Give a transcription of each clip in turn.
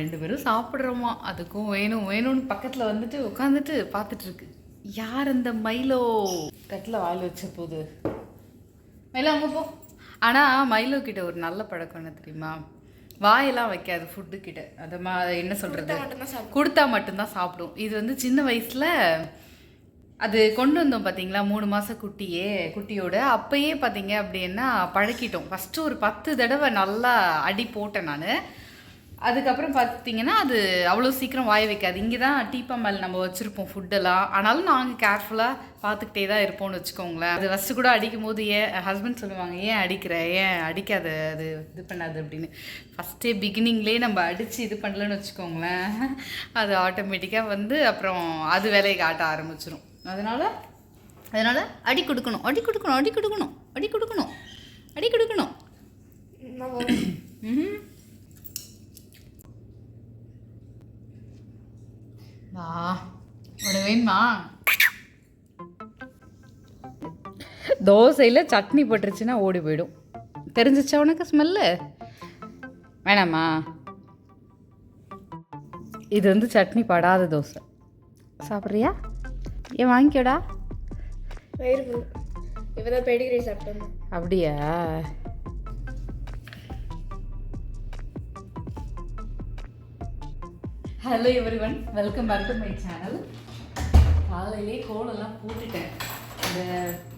ரெண்டு பேரும் சாப்பிட்றோமா? அதுக்கும் வேணும் வேணும்னு பக்கத்தில் வந்துட்டு உட்காந்துட்டு பார்த்துட்டு இருக்கு யார் அந்த மைலோ? தட்டில் வாயில் வச்ச போது. மைலோ அங்கே போ. ஆனால் மைலோ கிட்ட ஒரு நல்ல பழக்கம் என்ன தெரியுமா? வாயெல்லாம் வைக்காது ஃபுட்டு கிட்ட. அது மா என்ன சொல்கிறது கொடுத்தா மட்டும்தான் சாப்பிடும். இது வந்து சின்ன வயசில் அது கொண்டு வந்தோம் பார்த்தீங்களா மூணு மாதம் குட்டியே குட்டியோட. அப்பயே பார்த்தீங்க அப்படின்னா பழக்கிட்டோம். ஃபஸ்ட்டு ஒரு பத்து தடவை நல்லா அடி போட்டேன் நான். அதுக்கப்புறம் பார்த்தீங்கன்னா அது அவ்வளோ சீக்கிரம் வாய வைக்காது. இங்கே தான் டீப்பா மேல் நம்ம வச்சுருப்போம் ஃபுட்டெல்லாம் ஆனாலும் நாங்கள் கேர்ஃபுல்லாக பார்த்துக்கிட்டே தான் இருப்போம்னு வச்சுக்கோங்களேன். அது ஃபஸ்ட்டு கூட அடிக்கும் போது ஏன் ஹஸ்பண்ட் சொல்லுவாங்க ஏன் அடிக்கிற? ஏன் அடிக்காத? அது இது பண்ணாது அப்படின்னு. ஃபஸ்ட்டே பிகினிங்லேயே நம்ம அடித்து இது பண்ணலன்னு வச்சுக்கோங்களேன். அது ஆட்டோமேட்டிக்காக வந்து அப்புறம் அது வேலையை காட்ட ஆரம்பிச்சிடும் அதனால் அதனால் அடி கொடுக்கணும் அடி கொடுக்கணும் அடி கொடுக்கணும் அடி கொடுக்கணும் அடி கொடுக்கணும். ம்ஹும். வா உனக்கு வேணுமா தோசையில் சட்னி போட்டுருச்சுன்னா ஓடி போயிடும். தெரிஞ்சிச்சா உனக்கு ஸ்மெல்லு வேணாமா இது வந்து சட்னி படாத தோசை. சாப்பிட்றியா? ஏன் வாங்கிக்கோடா. வயிறு. இப்பதான் பெடிகிரி சாப்பிட்டேன் அப்படியா? Hello everyone welcome back to my channel காலையிலே கோலெல்லாம் போட்டுட்டேன். இந்த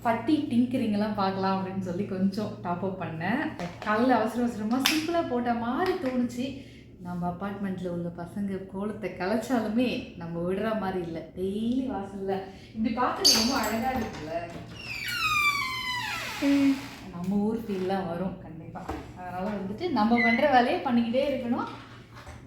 பட்டி டிங்கரிங்கெல்லாம் பார்க்கலாம் அப்படின்னு சொல்லி கொஞ்சம் டாப் அப் பண்ணேன். காலையில் அவசர அவசரமாக சிம்பிளாக போட்ட மாதிரி தோணுச்சு. நம்ம அப்பார்ட்மெண்ட்டில் உள்ள பசங்க கோலத்தை கலைச்சாலுமே நம்ம விடுற மாதிரி இல்லை. டெய்லி வாசலில். இப்படி பார்க்குறது ரொம்ப அழகாக இருக்குல்ல? நம்ம ஊர் ஃபீல்லாம் வரும் கண்டிப்பாக அதனால் வந்துட்டு நம்ம பண்ணுற வேலையை பண்ணிக்கிட்டே இருக்கணும்.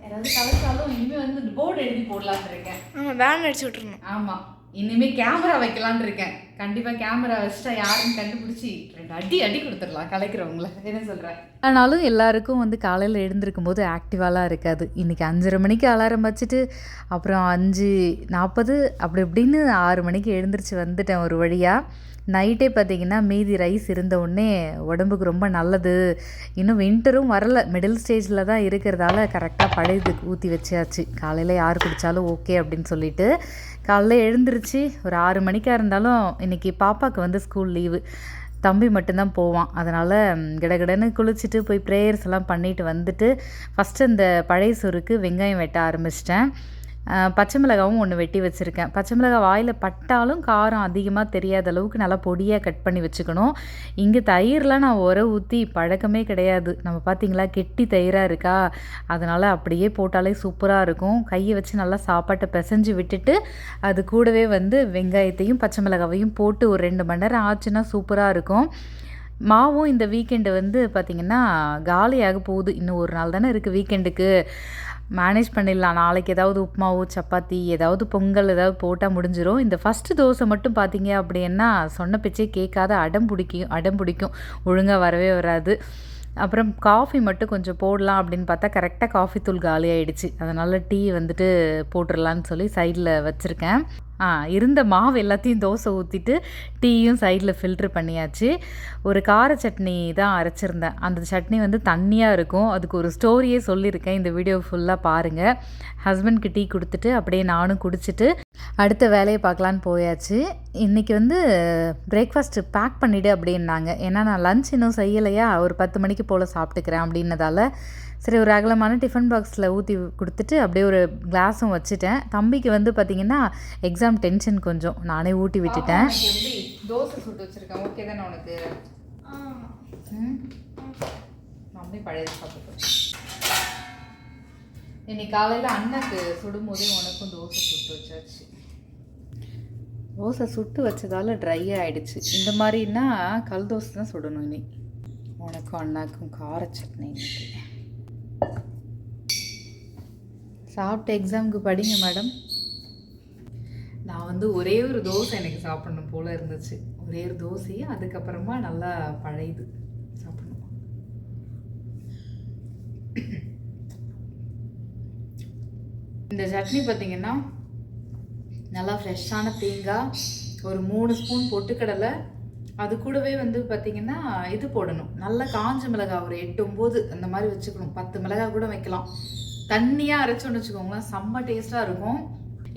யாராவது கலைச்சாலும் இனிமேல் வந்து போர்டு எழுதி போடலான்னு இருக்கேன். ஆமாம் வேன் அடிச்சு விட்டுருணும் ஆமாம் இனிமேல் கேமரா வைக்கலான்னு இருக்கேன். கண்டிப்பாக கேமரா வச்சுட்டா யாருன்னு கண்டுபிடிச்சி ரெண்டு அடி அடி கொடுத்துடலாம் கலைக்கிறவங்கள. என்ன சொல்கிறேன் ஆனாலும் எல்லாருக்கும் வந்து காலையில் எழுந்திருக்கும் போது ஆக்டிவாலாம் இருக்காது. இன்றைக்கி அஞ்சரை மணிக்கு அலாரம் வச்சுட்டு அப்புறம் அஞ்சு நாற்பது அப்படி இப்படின்னு ஆறு மணிக்கு எழுந்திரிச்சு வந்துட்டேன் ஒரு வழியாக நைட்டே பார்த்தீங்கன்னா மீதி ரைஸ் இருந்த உடனே உடம்புக்கு ரொம்ப நல்லது. இன்னும் வின்டரும் வரல. மிடில் ஸ்டேஜில் தான் இருக்கிறதால கரெக்டாக பழையது ஊற்றி வச்சாச்சு. காலையில் யார் குடித்தாலும் ஓகே அப்படின்னு சொல்லிட்டு காலைல எழுந்திருச்சு. ஒரு ஆறு மணிக்காக இருந்தாலும் இன்றைக்கி பாப்பாவுக்கு வந்து ஸ்கூல் லீவு தம்பி மட்டும்தான் போவான். அதனால் கிடகிடன்னு குளிச்சுட்டு போய் ப்ரேயர்ஸ் எல்லாம் பண்ணிட்டு வந்துட்டு ஃபஸ்ட்டு இந்த பழைய சோறுக்கு வெங்காயம் வெட்ட ஆரம்பிச்சிட்டேன். பச்சை மிளகாவும் ஒன்று வெட்டி வச்சுருக்கேன். பச்சை மிளகாய் வாயில் பட்டாலும் காரம் அதிகமாக தெரியாத அளவுக்கு நல்லா பொடியாக கட் பண்ணி வச்சுக்கணும். இங்கே தயிர்லாம் நான் உர ஊற்றி பழக்கமே கிடையாது. நம்ம பார்த்தீங்களா கெட்டி தயிராக இருக்கா? அதனால் அப்படியே போட்டாலே சூப்பராக இருக்கும். கையை வச்சு நல்லா சாப்பாட்டை பிசைஞ்சு விட்டுட்டு அது கூடவே வந்து வெங்காயத்தையும் பச்சை மிளகாவையும் போட்டு ஒரு ரெண்டு மணி நேரம் ஆச்சுன்னா சூப்பராக இருக்கும். மாவும் இந்த வீக்கெண்டு வந்து பார்த்திங்கன்னா காலியாக போகுது. இன்னும் ஒரு நாள் தானே இருக்குது வீக்கெண்டுக்கு மேனேஜ் பண்ணிடலாம். நாளைக்கு ஏதாவது உப்புமாவோ சப்பாத்தி ஏதாவது பொங்கல் ஏதாவது போட்டால் முடிஞ்சிடும் இந்த ஃபஸ்ட்டு தோசை மட்டும் பார்த்தீங்க அப்படின்னா சொன்ன பேச்சே கேட்காத அடம் பிடிக்கும் அடம் பிடிக்கும். ஒழுங்காக வரவே வராது. அப்புறம் காஃபி மட்டும் கொஞ்சம் போடலாம் அப்படின்னு பார்த்தா கரெக்டாக காஃபி தூள் காலி ஆயிடுச்சு அதனால் டீ வந்துட்டு போட்டுடலான்னு சொல்லி சைடில் வச்சுருக்கேன். இருந்த மாவு எல்லாத்தையும் தோசை ஊற்றிட்டு டீயும் சைடில் ஃபில்ட்ரு பண்ணியாச்சு. ஒரு கார சட்னி தான் அரைச்சிருந்தேன். அந்த சட்னி வந்து தண்ணியாக இருக்கும். அதுக்கு ஒரு ஸ்டோரியே சொல்லியிருக்கேன். இந்த வீடியோ ஃபுல்லாக பாருங்கள் ஹஸ்பண்ட்க்கு டீ கொடுத்துட்டு அப்படியே நானும் குடிச்சிட்டு அடுத்த வேலையை பார்க்கலான்னு போயாச்சு. இன்றைக்கி வந்து பிரேக்ஃபாஸ்ட்டு பேக் பண்ணிவிடு அப்படின்னாங்க. ஏன்னா நான் லன்ச் இன்னும் செய்யலையா? ஒரு பத்து மணிக்கு போல் சாப்பிட்டுக்கிறேன் அப்படின்னதால சரி ஒரு அகலமான டிஃபன் பாக்ஸில் ஊற்றி கொடுத்துட்டு அப்படியே ஒரு கிளாஸும் வச்சுட்டேன். தம்பிக்கு வந்து பார்த்திங்கன்னா எக்ஸாம் டென்ஷன் கொஞ்சம். நானே ஊட்டி விட்டுட்டேன். தோசை சுட்டு வச்சுருக்கேன். ஓகே தானே உனக்கு? அப்படியே பழைய சாப்பிட்டு இன்னைக்கு காலையில் அண்ணாக்கு சுடும்போதே உனக்கும் தோசை சுட்டு வச்சாச்சு. தோசை சுட்டு வச்சதால ட்ரை ஆயிடுச்சு. இந்த மாதிரின்னா கல் தோசை தான் சுடணும் இனி. உனக்கும் அண்ணாக்கும் கார சட்னி இன்னைக்கு. சாப்பிட்டு எக்ஸாமுக்கு படிங்க மேடம் நான் வந்து ஒரே ஒரு தோசை எனக்கு சாப்பிடணும் போல இருந்துச்சு. ஒரே ஒரு தோசையும் அதுக்கப்புறமா நல்லா பழையுது சாப்பிடணும். இந்த சட்னி பார்த்தீங்கன்னா நல்லா ஃப்ரெஷ்ஷான தேங்காய் ஒரு மூணு ஸ்பூன் பொட்டுக்கடலை. அது கூடவே வந்து பார்த்தீங்கன்னா இது போடணும். நல்லா காஞ்ச மிளகாய் ஒரு எட்டு ஒம்பது அந்த மாதிரி வச்சுக்கணும். பத்து மிளகாய் கூட வைக்கலாம். தண்ணியாக அரைச்சோன்னு வச்சுக்கோங்களேன் செம்ம டேஸ்ட்டாக இருக்கும்.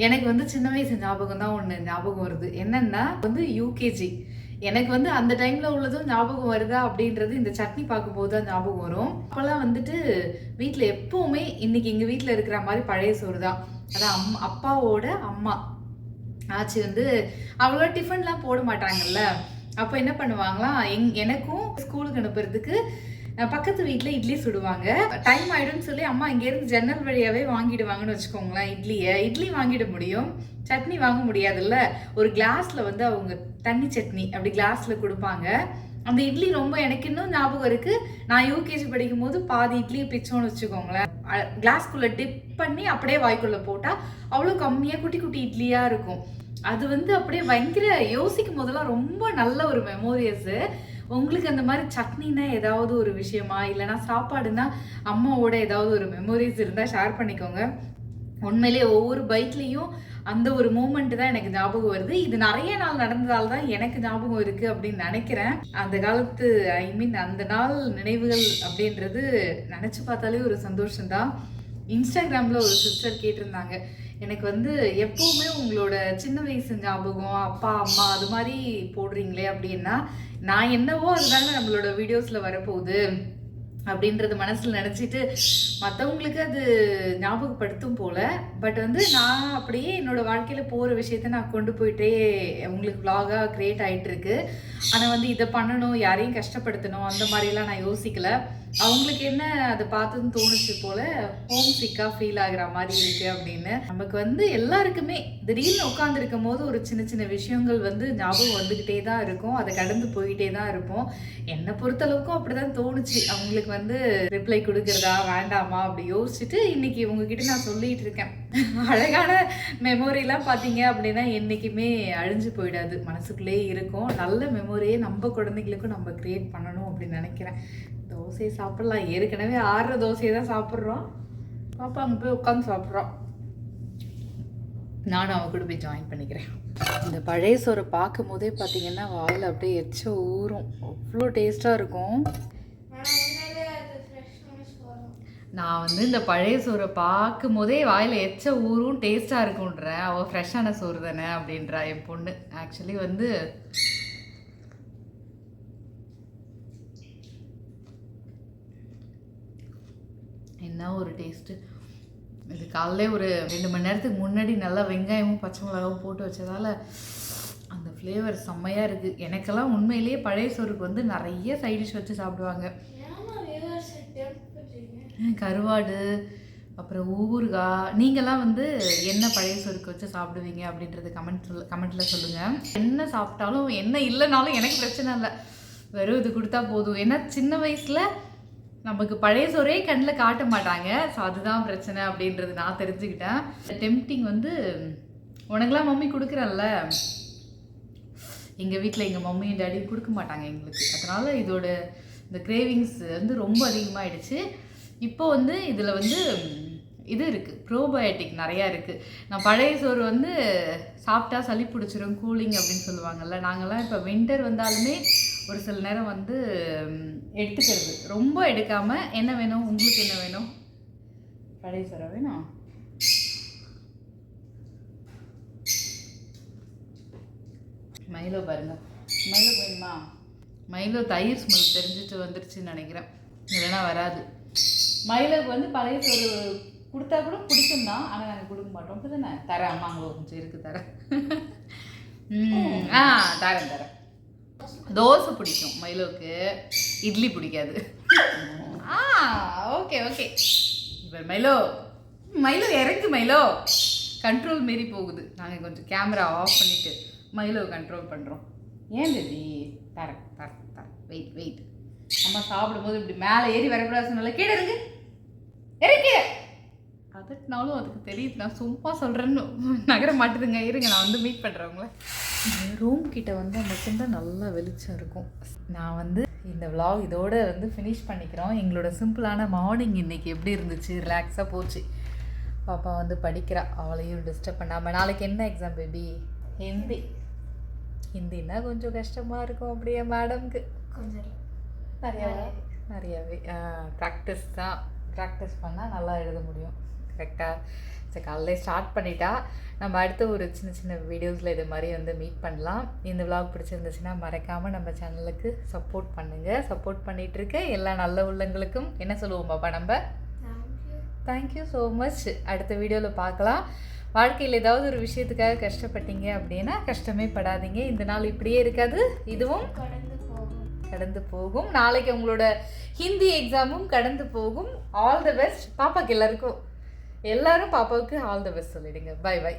எனக்கு வந்து சின்ன வயசு ஞாபகம் தான் ஒன்று ஞாபகம் வருது. என்னென்னா வந்து யூகேஜி எனக்கு வந்து அந்த டைமில் உள்ளதும் ஞாபகம் வருதா அப்படின்றது இந்த சட்னி பார்க்கும்போது தான் ஞாபகம் வரும். அப்போல்லாம் வந்துட்டு வீட்டில் எப்போவுமே இன்னைக்கு எங்கள் வீட்டில் இருக்கிற மாதிரி பழைய சோறு தான். அதான் அம் அப்பாவோட அம்மா. ஆச்சி வந்து அவ்வளோ டிஃபன்லாம் போட மாட்டாங்கல்ல. அப்போ என்ன பண்ணுவாங்களாம் எங் எனக்கும் ஸ்கூலுக்கு அனுப்புறதுக்கு பக்கத்து வீட்டில் இட்லி சுடுவாங்க. டைம் ஆயிடும்னு சொல்லி அம்மா இங்கேருந்து ஜன்னல் வழியாகவே வாங்கிடுவாங்கன்னு வச்சுக்கோங்களேன் இட்லியை. இட்லி வாங்கிட முடியும். சட்னி வாங்க முடியாதுல்ல. ஒரு கிளாஸில் வந்து அவங்க தண்ணி சட்னி அப்படி கிளாஸில் கொடுப்பாங்க. அந்த இட்லி ரொம்ப எனக்கு இன்னும் ஞாபகம் இருக்கு. நான் யூகேஜி படிக்கும் போது பாதி இட்லியை பிச்சோன்னு வச்சுக்கோங்களேன். கிளாஸ்க்குள்ள டிப் பண்ணி அப்படியே வாய்க்குள்ள போட்டா அவ்வளோ கம்மியா குட்டி குட்டி இட்லியா இருக்கும். அது வந்து அப்படியே பயங்கர யோசிக்கும் போதெல்லாம் ரொம்ப நல்ல ஒரு மெமோரியஸ் உங்களுக்கு அந்த மாதிரி சட்னினா ஏதாவது ஒரு விஷயமா? இல்லைன்னா சாப்பாடுனா அம்மாவோட ஏதாவது ஒரு மெமோரிஸ் இருந்தால் ஷேர் பண்ணிக்கோங்க. உண்மையிலேயே ஒவ்வொரு பைக்லேயும் அந்த ஒரு மூமெண்ட் தான் எனக்கு ஞாபகம் வருது. இது நிறைய நாள் நடந்ததால் தான் எனக்கு ஞாபகம் இருக்குது அப்படின்னு நினைக்கிறேன். அந்த காலத்து ஐ மீன் அந்த நாள் நினைவுகள் அப்படின்றது நினச்சி பார்த்தாலே ஒரு சந்தோஷம்தான். இன்ஸ்டாகிராமில் ஒரு சிஸ்டர் கேட்டிருந்தாங்க. எனக்கு வந்து எப்பவுமே உங்களோட சின்ன வயசு ஞாபகம் அப்பா அம்மா அது மாதிரி போடுறீங்களே அப்படின்னா நான் என்னவோ அதுதாங்க நம்மளோட வீடியோஸில் வரப்போகுது. அப்படின்றது மனசுல நினைச்சிட்டு மற்றவங்களுக்கு அது ஞாபகப்படுத்தும் போல. பட் வந்து நான் அப்படியே என்னோட வாழ்க்கையில போற விஷயத்த நான் கொண்டு போயிட்டே உங்களுக்கு vlog-ஆ கிரியேட் ஆயிட்டு இருக்கு. ஆனா வந்து இதை பண்ணணும் யாரையும் கஷ்டப்படுத்தணும் அந்த மாதிரிலாம் நான் யோசிக்கல. அவங்களுக்கு என்ன அதை பார்த்ததும் தோணுச்சு போல ஹோம் சிக்கா ஃபீல் ஆகுற மாதிரி இருக்கு அப்படின்னு. நமக்கு வந்து எல்லாருக்குமே திடீர்னு உட்காந்துருக்கும் போது ஒரு சின்ன சின்ன விஷயங்கள் வந்து ஞாபகம் வந்துகிட்டே தான் இருக்கும். அதை கடந்து போயிட்டே தான் இருப்போம். என்னை பொறுத்தளவுக்கும் அப்படிதான் தோணுச்சு. அவங்களுக்கு வந்து ரிப்ளை கொடுக்கறதா வேண்டாமா? அப்படி யோசிச்சுட்டு இன்னைக்கு உங்ககிட்ட நான் சொல்லிட்டு இருக்கேன். அழகான மெமோரியெலாம் பார்த்தீங்க அப்படின்னா என்றைக்குமே அழிஞ்சு போயிடாது. மனசுக்குள்ளேயே இருக்கும். நல்ல மெமோரியை நம்ம குழந்தைங்களுக்கும் நம்ம கிரியேட் பண்ணணும் அப்படின்னு நினைக்கிறேன். தோசையை சாப்பிட்லாம். ஏற்கனவே ஆறுற தோசையை தான் சாப்பிட்றோம். பாப்பா அங்கே போய் உட்காந்து சாப்பிட்றோம் நானும் அவ கூட போய் ஜாயின் பண்ணிக்கிறேன். இந்த பழைய சோறை பார்க்கும் போதே பார்த்தீங்கன்னா வாயில் அப்படியே எச்ச ஊறும். அவ்வளோ டேஸ்ட்டாக இருக்கும். நான் வந்து இந்த பழைய சோறை பார்க்கும் போதே வாயில் எச்ச ஊரும் டேஸ்ட்டாக இருக்குன்றேன் அவள் ஃப்ரெஷ்ஷான சோறு தானே அப்படின்றா என் பொண்ணு. ஆக்சுவலி வந்து என்ன ஒரு டேஸ்ட்டு இது காலைல ஒரு ரெண்டு மணி நேரத்துக்கு முன்னாடி நல்லா வெங்காயமும் பச்சை மிளகாவும் போட்டு வச்சதால அந்த ஃப்ளேவர் செம்மையாக இருக்குது எனக்கெல்லாம் உண்மையிலேயே பழைய சோறுக்கு வந்து நிறைய சைட் டிஷ் வச்சு சாப்பிடுவாங்க. கருவாடு அப்புறம் ஊறுகாய் நீங்கள்லாம் வந்து என்ன பழைய சோறுக்கு வச்சு சாப்பிடுவீங்க அப்படின்றது கமெண்ட் கமெண்ட்டில் சொல்லுங்கள் என்ன சாப்பிட்டாலும் என்ன இல்லைனாலும் எனக்கு பிரச்சனை இல்லை. வெறும் இது கொடுத்தா போதும். ஏன்னா சின்ன வயசில் நமக்கு பழைய சோறே கண்ணில் காட்ட மாட்டாங்க. ஸோ அதுதான் பிரச்சனை அப்படின்றது நான் தெரிஞ்சுக்கிட்டேன். டெம்டிங் வந்து உனக்கெல்லாம் மம்மி கொடுக்குறல்ல எங்கள் வீட்டில் எங்கள் மம்மியும் டேடியும் கொடுக்க மாட்டாங்க எங்களுக்கு. அதனால இதோட இந்த கிரேவிங்ஸ் வந்து ரொம்ப அதிகமாகிடுச்சு இப்போ வந்து இதில் வந்து இது இருக்குது ப்ரோபயோட்டிக் நிறையா இருக்குது நான் பழைய சோறு வந்து சாப்பிட்டா சளி பிடிச்சிரும் கூலிங் அப்படின்னு சொல்லுவாங்கல்ல நாங்கள்லாம் இப்போ வின்டர் வந்தாலுமே ஒரு சில நேரம் வந்து எடுத்துக்கிறது. ரொம்ப எடுக்காமல் என்ன வேணும்? உங்களுக்கு என்ன வேணும்? பழைய சோறை வேணும்? மயிலோ பாருங்க. மயிலோ வேணுமா? மயிலோ தயிர் ஸ்மெல் தெரிஞ்சுட்டு வந்துருச்சுன்னு நினைக்கிறேன். இல்லைன்னா வராது. மயிலருக்கு வந்து பழைய சோறு கொடுத்தா கூட பிடிக்கும் தான் ஆனால் நாங்கள் கொடுக்க மாட்டோம். இப்போ தானே? தரேன் அம்மா அவங்களுக்கு கொஞ்சம் இருக்கு தரேன். ஆ தரேன் தரேன். தோசை பிடிக்கும் மயிலோக்கு. இட்லி பிடிக்காது. ஆ ஓகே ஓகே. இப்போ மயிலோ மயிலோ இறங்கு மயிலோ. கண்ட்ரோல் மாரி போகுது. நாங்கள் கொஞ்சம் கேமரா ஆஃப் பண்ணிவிட்டு மயிலோ கண்ட்ரோல் பண்ணுறோம் ஏன் பேபி தரேன் தரேன் தரேன். வெயிட் வெயிட் அம்மா சாப்பிடும்போது இப்படி மேலே ஏறி வரக்கூடாது சொன்னால கீழே இருக்குது இருக்கு அதட்டினாலும் அதுக்கு தெரியுது நான் சும்மா சொல்கிறேன்னு நகர மாட்டுதுங்க. இருங்க நான் வந்து மீட் பண்ணுறவங்கள ரூம் கிட்ட வந்தால் மட்டும்தான் நல்லா வெளிச்சம் இருக்கும். நான் வந்து இந்த vlog இதோட வந்து ஃபினிஷ் பண்ணிக்கிறோம். எங்களோட சிம்பிளான மார்னிங் இன்னைக்கு எப்படி இருந்துச்சு? ரிலாக்ஸாக போச்சு. பாப்பா வந்து படிக்கிறா. அவளையும் டிஸ்டர்ப் பண்ணாமல் நாளைக்கு என்ன எக்ஸாம் பேபி ஹிந்தி. ஹிந்தின்னா கொஞ்சம் கஷ்டமாக இருக்கும் அப்படியே மேடம்க்கு கொஞ்சம். நிறையாவே. நிறையாவே. ப்ராக்டிஸ் தான். ப்ராக்டிஸ் பண்ணால் நல்லா எழுத முடியும். கரெக்டாக சரி காலையில் ஸ்டார்ட் பண்ணிட்டா நம்ம அடுத்த ஒரு சின்ன சின்ன வீடியோஸில் இது மாதிரி வந்து மீட் பண்ணலாம். இந்த விலாக் பிடிச்சிருந்துச்சுன்னா மறக்காமல் நம்ம சேனலுக்கு சப்போர்ட் பண்ணுங்கள் சப்போர்ட் பண்ணிகிட்ருக்க எல்லா நல்ல உள்ளங்களுக்கும் என்ன சொல்லுவோம் பாப்பா நம்ம? தேங்க்யூ ஸோ மச் அடுத்த வீடியோவில் பார்க்கலாம். வாழ்க்கையில் ஏதாவது ஒரு விஷயத்துக்காக கஷ்டப்பட்டீங்க அப்படின்னா கஷ்டமே படாதீங்க. இந்த நாள் இப்படியே இருக்காது. இதுவும் கடந்து கடந்து போகும். நாளைக்கு உங்களோட ஹிந்தி எக்ஸாமும் கடந்து போகும். ஆல் த பெஸ்ட் பாப்பாக்கு எல்லாருக்கும் எல்லாரும் பாப்பாவுக்கு ஆல் த பெஸ்ட் சொல்லிடுங்க. Bye bye